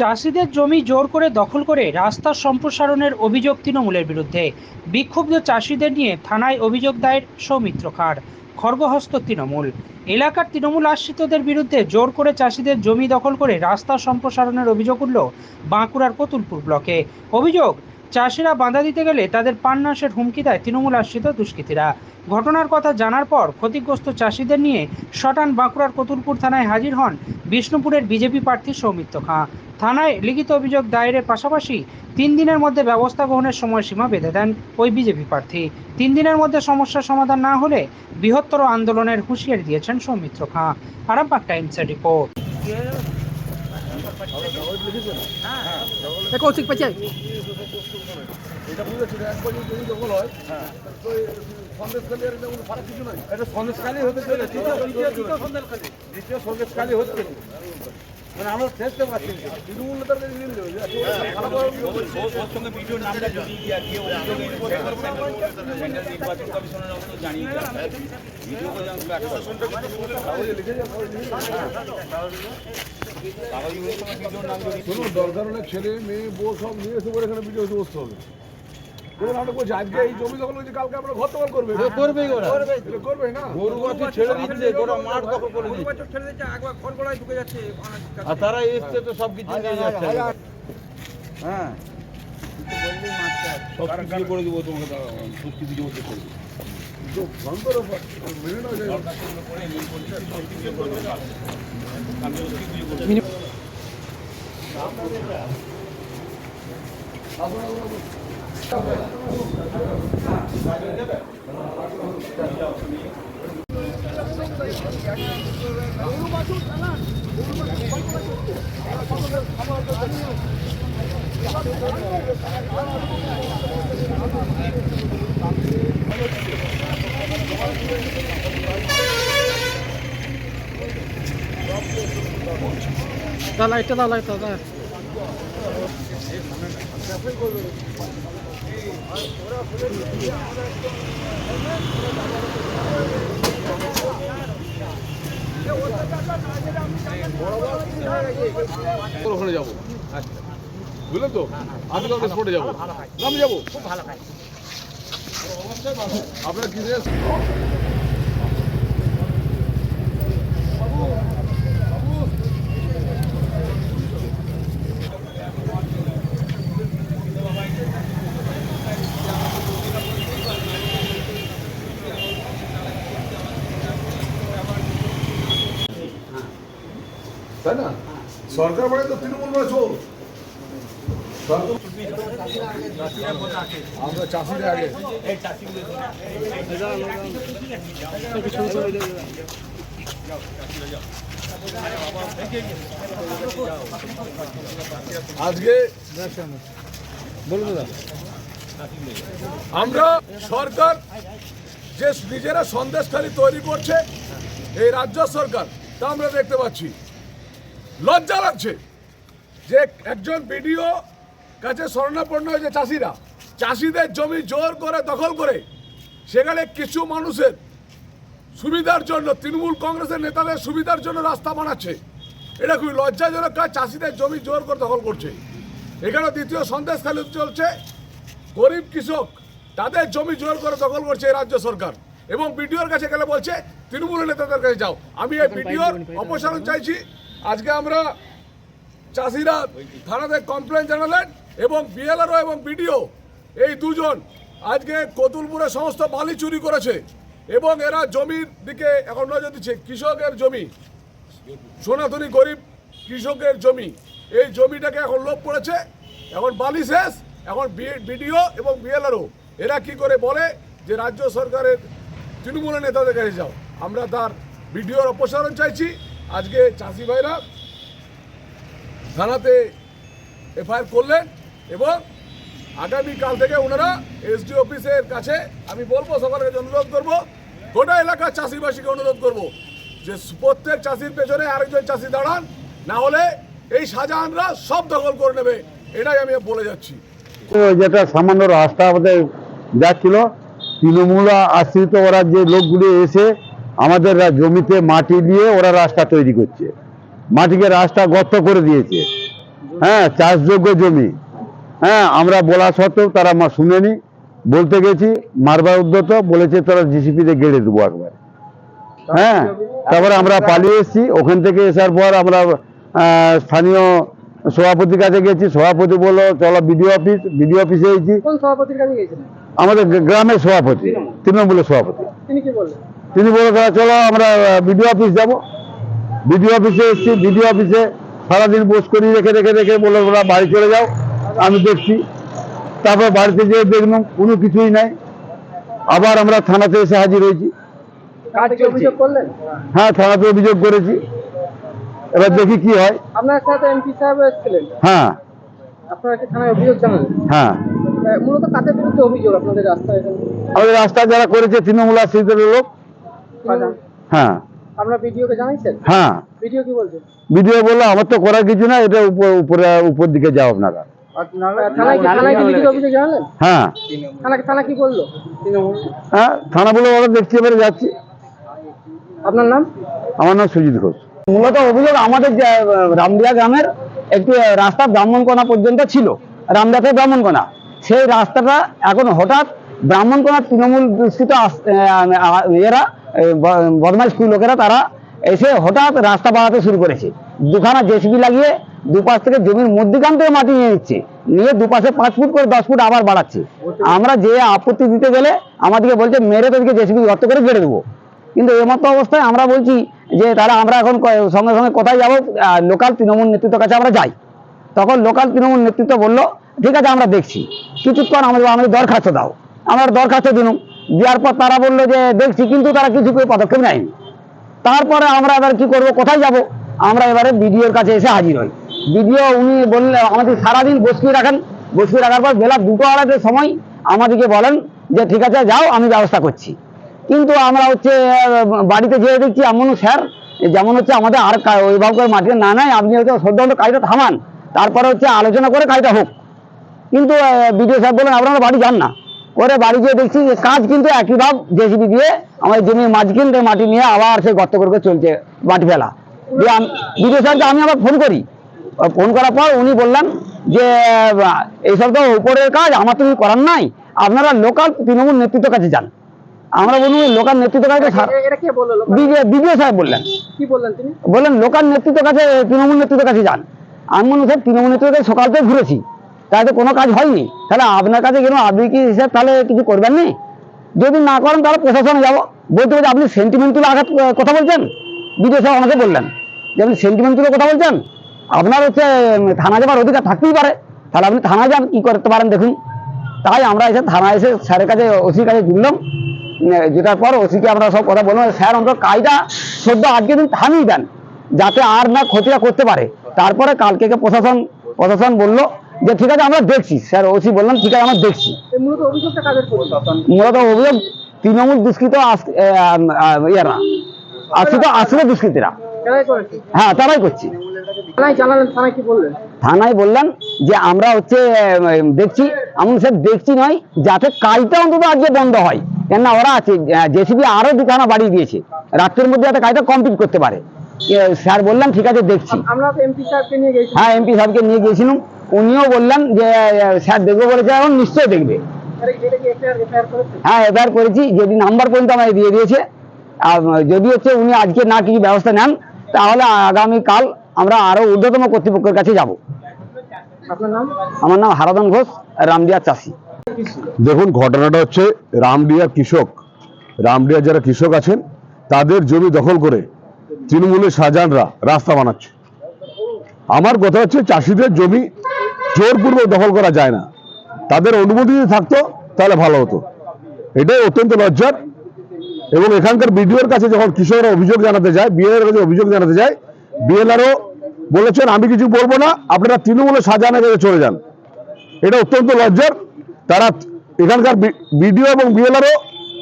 চাষিদের জমি জোর করে দখল করে রাস্তা সম্প্রসারণের অভিযোগ তৃণমূলের বিরুদ্ধে। বিক্ষুব্ধ চাষিদের নিয়ে থানায় অভিযোগ দায়ের সৌমিত্র খাড় খর্গহস্ত তৃণমূল। এলাকার তৃণমূল আশ্রিতদের বিরুদ্ধে জোর করে চাষিদের জমি দখল করে রাস্তা সম্প্রসারণের অভিযোগ উঠল বাঁকুড়ার কতুলপুর ব্লকে। অভিযোগ চাষিরা বাঁধা দিতে গেলে তাদের পান্নাসের হুমকি দেয় তৃণমূল আশ্রিত দুষ্কৃতীরা। ঘটনার কথা জানার পর ক্ষতিগ্রস্ত চাষিদের নিয়ে শটান বাঁকুড়ার কতুলপুর থানায় হাজির হন বিষ্ণুপুরের বিজেপি প্রার্থী সৌমিত্র খাঁ। থানায় লিখিত অভিযোগ দায়েরের পাশাপাশি তিন দিনের মধ্যে ব্যবস্থা গ্রহণের সময়সীমা বেঁধে দেন ওই বিজেপি প্রার্থী। তিন দিনের মধ্যে সমস্যার সমাধান না হলে বৃহত্তর আন্দোলনের হুঁশিয়ারি দিয়েছেন সৌমিত্র খাঁ। আরামবাগ টাইমসের রিপোর্ট। এটা যদি জমি দখল হয়। তো এই সন্দেশখালী আর কোনো ফারাক কিছু নাই? এটা সন্দেশখালী হতে চলে দ্বিতীয় হচ্ছে। মানে আমরা চেষ্টা পাচ্ছি না। তৃণমূল নেতাদের দেওয়া হয়। নাম যদি শুনুন দরকার হলে ছেলে মেয়ে বউ সব নিয়ে এসে করে এখানে ভিডিও বসতে হবে। আজকে এই জমি দখল হয়েছে কালকে আমরা ঘর দখল করবে। করবেই ওরা। করবে না? গরু বাছুর ছেড়ে দিচ্ছে গোটা মাঠ দখল করে দিচ্ছে। আর তারা এসছে তো সব কিছু নিয়ে যাচ্ছে। হ্যাঁ সব কিছু করে দেবো তোমাকে দাও, চুক্তি দিয়ে করে ভয়ঙ্কর ব্যাপার। নাও যে- দাও লাইটটা দাও লাইটটা দাও ওখানে যাব। বুঝলেন তো? আমি কাউকে স্পটে যাব। আমি যাব। আপনার কি তাই না? সরকার মানে তো তৃণমূল মানে চোর। আমরা চাষিরা আগে। আজকে বলুন দাদা। আমরা সরকার যে নিজেরা সন্দেশখালী তৈরি করছে, এই রাজ্য সরকার, তা আমরা দেখতে পাচ্ছি। লজ্জা লাগছে। যে একজন বিডিও কাছে স্বর্ণাপন্ন হয়েছে চাষিরা। চাষিদের জমি জোর করে দখল করে সেখানে কিছু মানুষের সুবিধার জন্য তৃণমূল কংগ্রেসের নেতাদের সুবিধার জন্য রাস্তা বানাচ্ছে। এটা খুবই লজ্জাজনক কাজ চাষিদের জমি জোর করে দখল করছে। এখানে দ্বিতীয় সন্দেশখালী চলছে। গরিব কৃষক তাদের জমি জোর করে দখল করছে রাজ্য সরকার। এবং বিডিওর কাছে গেলে বলছে তৃণমূলের নেতাদের কাছে যাও। আমি এই বিডিওর অপসারণ চাইছি। আজকে আমরা চাষিরা থানাতে কমপ্লেন জানালেন এবং বিএলআরও এবং বিডিও এই দুজন আজকে কতুলপুরে সমস্ত বালি চুরি করেছে এবং এরা জমির দিকে এখন নজর দিচ্ছে। কৃষকের জমি, সনাতনী গরিব কৃষকের জমি। এই জমিটাকে এখন লোভ পড়েছে এখন বালি শেষ। এখন বিডিও এবং বিএলআরও এরা কি করে বলে যে রাজ্য সরকারের তৃণমূলের নেতাদের কাছে যাও। আমরা তার বিডিওর অপসারণ চাইছি। আজকে চাষি ভাইরা থানাতে এফআইআর করলেন এবং আগামীকাল থেকে ওনারা এসডি অফিসের কাছে আমি বলব কাছে অনুরোধ করব, গোটা এলাকার চাষিবাসীকে অনুরোধ করব যে প্রত্যেক চাষির পেছনে আরেকজন চাষি দাঁড়ান, না হলে এই শাহজাহানরা সব দখল করে নেবে, এটাই আমি বলে যাচ্ছি। যেটা সামান্য রাস্তা আমাদের যাচ্ছিল তৃণমূল আশ্রিত ওরা যে লোকগুলি এসে আমাদের জমিতে মাটি দিয়ে ওরা রাস্তা তৈরি করছে। মাটিকে রাস্তা গর্ত করে দিয়েছে। হ্যাঁ চাষযোগ্য জমি। হ্যাঁ আমরা বলা সত্ত্বেও তারা মা শুনেনি। বলতে গেছি মারবার উদ্যত বলেছে তারা জিসিপিতে গেড়ে দেবো একবার। হ্যাঁ তারপরে আমরা পালিয়ে এসেছি। ওখান থেকে এসার পর আমরা স্থানীয় সভাপতির কাছে গেছি। সভাপতি বলল চলো বিডিও অফিস বিডিও অফিসে গেছি। আমাদের গ্রামের সভাপতি তৃণমূলের সভাপতি। তিনি কি বললেন? তিনি বলে "তাহলে চলো আমরা বিডিও অফিস যাব। বিডিও অফিসে এসেছি বিডিও অফিসে সারাদিন বোস করি রেখে রেখে রেখে বলে ওরা বাড়ি চলে যাও আমি দেখছি। তারপর বাড়িতে যেয়ে দেখলাম কোনো কিছুই নাই। আবার আমরা থানাতে এসে হাজির হয়েছি। হ্যাঁ থানাতে অভিযোগ করেছি। এবার দেখি কি হয়। আপনার সাথে এমপি সাহেব এসেছিলেন। হ্যাঁ। আপনারা কি থানায় অভিযোগ জানালেন? হ্যাঁ। আহ, মূলত কাদের বিরুদ্ধে অভিযোগ আপনাদের রাস্তায় আমাদের রাস্তা যারা করেছে তৃণমূল আশ্রিতের লোক হ্যাঁ। আপনার ভিডিওকে জানাইছেন? হ্যাঁ। ভিডিও কি বলছে ভিডিও বলল আমার তো করার কিছু না এটা উপরে উপর দিকে যাও আপনারা। থানায় কি থানায় কি লিখিত অভিযোগ জানালেন? হ্যাঁ। থানা থানা কি বলল? হ্যাঁ থানা বলে ওরা দেখছি এবারে যাচ্ছি। আপনার নাম? আমার নাম সুজিত ঘোষ। মূলত অভিযোগ আমাদের রামদিয়া গ্রামের একটি রাস্তা ব্রাহ্মণকোনা পর্যন্ত ছিল। রামদিয়া থেকে ব্রাহ্মণকোনা। সেই রাস্তাটা এখন হঠাৎ ব্রাহ্মণকোনা তৃণমূল দুষ্কৃত এরা এই বদমাইশ কুই লোকেরা তারা এসে হঠাৎ রাস্তা বাড়াতে শুরু করেছে। দুখানা জেসিবি লাগিয়ে দুপাশ থেকে জমির মধ্যখান থেকে মাটি নিয়ে নিচ্ছে। নিয়ে দুপাশে পাঁচ ফুট করে দশ ফুট আবার বাড়াচ্ছে। আমরা যে আপত্তি দিতে গেলে আমাদেরকে বলছে, মেরে তোদেরকে জেসিবি গর্ত করে গেড়ে দেবো। কিন্তু এমতো অবস্থায় আমরা বলছি যে, তাহলে আমরা এখন সঙ্গে সঙ্গে কোথায় যাব? লোকাল তৃণমূল নেতৃত্বের কাছে আমরা যাই। তখন লোকাল তৃণমূল নেতৃত্ব বলল, ঠিক আছে, আমরা দেখছি। কিছুক্ষণ আমাদের আমাদের দরখাস্ত দাও। আমরা দরখাস্ত দিলাম দেওয়ার পর তারা বলল যে, দেখছি কিন্তু তারা কিছু করে পদক্ষেপ নেয়নি। তারপরে আমরা এবার কি করব, কোথায় যাব? আমরা এবারে বিডিওর কাছে এসে হাজির হই। বিডিও, উনি বললে, আমাদের সারাদিন বসিয়ে রাখেন। বসিয়ে রাখার পর বেলা দুটো আড়াইটের সময় আমাদেরকে বলেন যে, ঠিক আছে, যাও, আমি ব্যবস্থা করছি। কিন্তু আমরা হচ্ছে বাড়িতে যেয়ে দেখছি এমন স্যার, যেমন হচ্ছে আমাদের আর ওইভাবে মাটিতে না নাই, আপনি হচ্ছে সদ্য কাজটা থামান। তারপরে হচ্ছে আলোচনা করে কাজটা হোক। কিন্তু বিডিও সাহেব বলেন আপনারা বাড়ি যান না। করে বাড়ি গিয়ে দেখছি যে কাজ কিন্তু একই ভাব জেসিবি দিয়ে আমাদের জমির মাঝখান থেকে মাটি নিয়ে আবার সে গর্ত করে চলছে মাটি ফেলা। দিয়ে বিডিও সাহেবকে আমি আবার ফোন করি। ফোন করার পর উনি বললেন যে এইসব তো উপরের কাজ আমার তো কিছু করার নাই। আপনারা লোকাল তৃণমূল নেতৃত্বের কাছে যান। আমরা বলুন লোকাল নেতৃত্বের কাছে বিডিও সাহেব বললেন। কি বললেন লোকাল নেতৃত্বের কাছে তৃণমূল নেতৃত্বের কাছে যান। আমি মনে হচ্ছে তৃণমূল নেতৃত্বের কাছে সকাল থেকে ঘুরেছি। তাতে কোনো কাজ হয়নি। তাহলে আপনার কাছে গেলাম আপনি কি হিসেব তাহলে কিছু করবেন নি? যদি না করেন তাহলে প্রশাসনে যাব। বলতে বলতে আপনি সেন্টিমেন্টাল আঘাত কথা বলছেন? বিডিও সাহেব আমাকে বললেন যে আপনি সেন্টিমেন্টাল কথা বলছেন। আপনার হচ্ছে থানা যাবার অধিকার থাকতেই পারে। তাহলে আপনি থানায় যান, কি করতে পারেন দেখুন। তাই আমরা এসে থানায় এসে স্যারের কাছে, ওসির কাছে জুড়লাম যেটার পর ওসিকে আমরা সব কথা বললাম, স্যার অন্তত কাজটা সদ্য আজকে দিন থামিয়ে দেন, যাতে আর না ক্ষতিটা করতে পারে। তারপরে কালকে প্রশাসন প্রশাসন বলল যে ঠিক আছে আমরা দেখছি। স্যার ওসি বললাম ঠিক আছে আমরা দেখছি। মূলত অভিযোগ তৃণমূল দুষ্কৃত ইয়েরা। আশ্রিত আশ্রিত দুষ্কৃতীরা। হ্যাঁ তারাই করছে। থানায় বললেন? বললাম যে আমরা হচ্ছে দেখছি এমন স্যার দেখছি নয় যাতে কাজটা অন্তত আজকে বন্ধ হয়। কেননা ওরা আছে জেসিবি আরও দুখানা বাড়িয়ে দিয়েছে। রাত্রের মধ্যে যাতে কাজটা কমপ্লিট করতে পারে। স্যার বললাম ঠিক আছে দেখছি। আমরা হ্যাঁ এমপি সাহেবকে নিয়ে গিয়েছিলাম। উনিও বললেন যে স্যার দেখবে বলেছে এখন নিশ্চয়ই দেখবে। কি এফআইআর করেছে? হ্যাঁ যদি নাম্বার পর্যন্ত আমায় দিয়ে দিয়েছে। আর যদি হচ্ছে উনি আজকে না কিছু ব্যবস্থা নেন তাহলে আগামীকাল আমরা আরও ঊর্ধ্বতম কর্তৃপক্ষের কাছে যাব। আমার নাম হারাদন ঘোষ রামদিয়া চাষি। দেখুন ঘটনাটা হচ্ছে রামডিয়ার কৃষক। রামডিয়ার যারা কৃষক আছেন তাদের জমি দখল করে তৃণমূলের শাহজাহানরা রাস্তা বানাচ্ছে। আমার কথা হচ্ছে চাষিদের জমি জোরপূর্বক দখল করা যায় না। তাদের অনুমতি যদি থাকতো, তাহলে ভালো হতো। এটাই অত্যন্ত লজ্জার। এবং এখানকার বিডিওর কাছে যখন কৃষকরা অভিযোগ জানাতে যায় বিএলআর কাছে অভিযোগ জানাতে যায় বিএলআরও বলেছেন, আমি কিছু বলব না, আপনারা তৃণমূলের শাহজাহানের কাছে চলে যান। এটা অত্যন্ত লজ্জার। তারা এখানকার বিডিও এবং বিএলআরও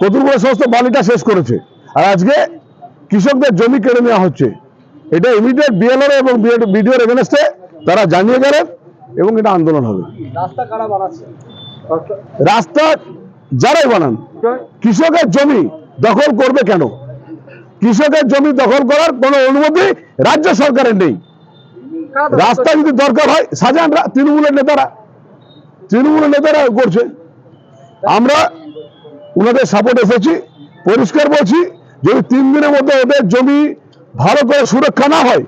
কতুলপুরের সমস্ত বালিটা শেষ করেছে। আর আজকে কৃষকদের জমি কেড়ে নেওয়া হচ্ছে। এটা ইমিডিয়েট বিএলআর এবং বিডিওর এগেনস্টে তারা জানিয়ে গেলেন এবং এটা আন্দোলন হবে। রাস্তা যারাই বানান কৃষকের জমি দখল করবে কেন? কৃষকের জমি দখল করার কোনো অনুমতি রাজ্য সরকারের নেই। রাস্তা যদি দরকার হয় শাহজাহানরা তৃণমূলের নেতারা তৃণমূলের নেতারা করছে। আমরা ওনাদের সাপোর্ট এসেছি পরিষ্কার বলছি যদি তিন দিনের মধ্যে ওদের জমি ভালো করে সুরক্ষা না হয়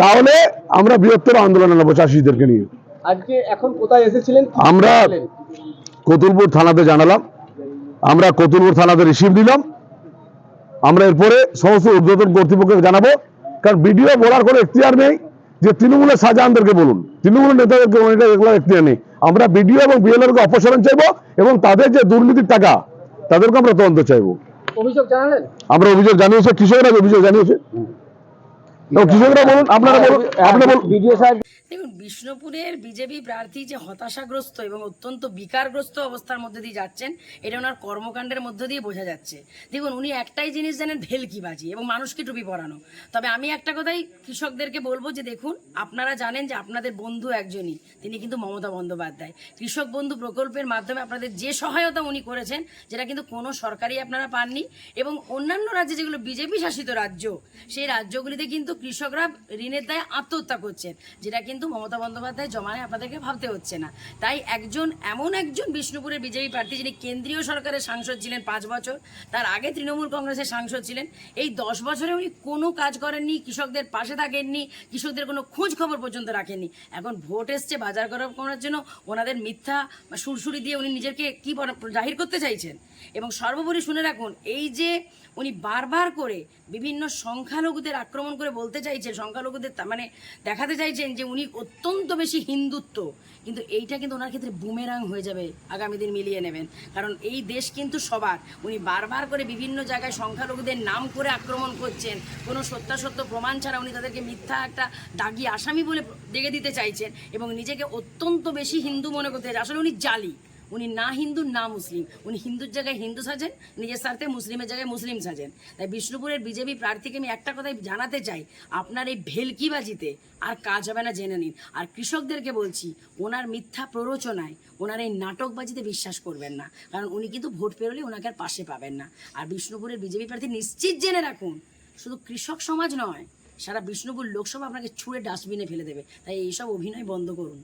তাহলে আমরা বৃহত্তর আন্দোলনে নেব চাষিদেরকে নিয়ে। আজকে এখন কোথায় এসেছিলেন? আমরা কতুলপুর থানাতে জানালাম। আমরা কতুলপুর থানাতে রিসিভ নিলাম। আমরা এরপরে সমস্ত উদ্বোধন কর্তৃপক্ষকে জানাব। কারণ বিডিও বলার কোনো এখতিয়ার নেই যে তৃণমূলের শাহজাহানদেরকে বলুন। তৃণমূলের নেতাদেরকে এগুলো এখতিয়ার নেই। আমরা বিডিও এবং বিএলআরকে অপসারণ চাইব এবং তাদের যে দুর্নীতির টাকা তাদেরকে আমরা তদন্ত চাইব। অভিযোগ জানালেন? আমরা অভিযোগ জানিয়েছে কৃষকরা অভিযোগ জানিয়েছে। এবং কৃষকরা বলুন আপনারা বলুন আপনি বলুন বিডিও সাহেব দেখুন, বিষ্ণুপুরের বিজেপি প্রার্থী যে হতাশাগ্রস্ত এবং অত্যন্ত বিকারগ্রস্ত অবস্থার মধ্যে দিয়ে যাচ্ছেন, এটা ওনার কর্মকাণ্ডের মধ্য দিয়ে বোঝা যাচ্ছে। দেখুন, উনি একটাই জিনিস জানেন, ভেলকিবাজি এবং মানুষকে টুপি পরানো। তবে আমি একটা কথাই কৃষকদেরকে বলব যে দেখুন, আপনারা জানেন যে আপনাদের বন্ধু একজনই, তিনি কিন্তু মমতা বন্দ্যোপাধ্যায়। কৃষক বন্ধু প্রকল্পের মাধ্যমে আপনাদের যে সহায়তা উনি করেছেন, যেটা কিন্তু কোনো সরকারি আপনারা পাননি এবং অন্যান্য রাজ্যে যেগুলো বিজেপি শাসিত রাজ্য, সেই রাজ্যগুলিতে কিন্তু কৃষকরা ঋণের দায়ে আত্মহত্যা করছেন, যেটা কিন্তু মমতা বন্দ্যোপাধ্যায় জমানায় আপনাদেরকে ভাবতে হচ্ছে না। তাই একজন, এমন একজন বিষ্ণুপুরের বিজেপি প্রার্থী যিনি কেন্দ্রীয় সরকারের সাংসদ ছিলেন পাঁচ বছর, তার আগে তৃণমূল কংগ্রেসের সাংসদ ছিলেন, এই দশ বছরে উনি কোনো কাজ করেননি, কৃষকদের পাশে থাকেননি, কৃষকদের কোনো খোঁজ খবর পর্যন্ত রাখেননি। এখন ভোট এসছে বাজার করা- করার জন্য, ওনাদের মিথ্যা সুরসুরি দিয়ে উনি নিজেকে কি জাহির করতে চাইছেন? এবং সর্বোপরি শুনে রাখুন, এই যে উনি বারবার করে বিভিন্ন সংখ্যালঘুদের আক্রমণ করে বলতে চাইছেন, সংখ্যালঘুদের মানে দেখাতে চাইছেন যে উনি অত্যন্ত বেশি হিন্দুত্ব। কিন্তু এইটা কিন্তু ওনার ক্ষেত্রে বুমেরাং হয়ে যাবে আগামী দিন মিলিয়ে নেবেন। কারণ এই দেশ কিন্তু সবার। উনি বারবার করে বিভিন্ন জায়গায় সংখ্যালঘুদের নাম করে আক্রমণ করছেন। কোনো সত্যাসত্য প্রমাণ ছাড়া উনি তাদেরকে মিথ্যা একটা দাগি আসামি বলে দেখে দিতে চাইছেন এবং নিজেকে অত্যন্ত বেশি হিন্দু মনে করতে। আসলে উনি জালি। উনি না হিন্দু, না মুসলিম। উনি হিন্দুর জায়গায় হিন্দু সাজেন, নিজের স্বার্থে মুসলিমের জায়গায় মুসলিম সাজেন। তাই বিষ্ণুপুরের বিজেপি প্রার্থীকে আমি একটা কথাই জানাতে চাই, আপনার এই ভেলকিবাজিতে আর কাজ হবে না জেনে নিন। আর কৃষকদেরকে বলছি, ওনার মিথ্যা প্ররোচনায় ওনার এই নাটকবাজিতে বিশ্বাস করবেন না। কারণ উনি কিন্তু ভোট পেরোলে ওনাকে আর পাশে পাবেন না। আর বিষ্ণুপুরের বিজেপি প্রার্থী নিশ্চিত জেনে রাখুন, শুধু কৃষক সমাজ নয়, সারা বিষ্ণুপুর লোকসভা আপনাকে ছুঁড়ে ডাস্টবিনে ফেলে দেবে। তাই এইসব অভিনয় বন্ধ করুন।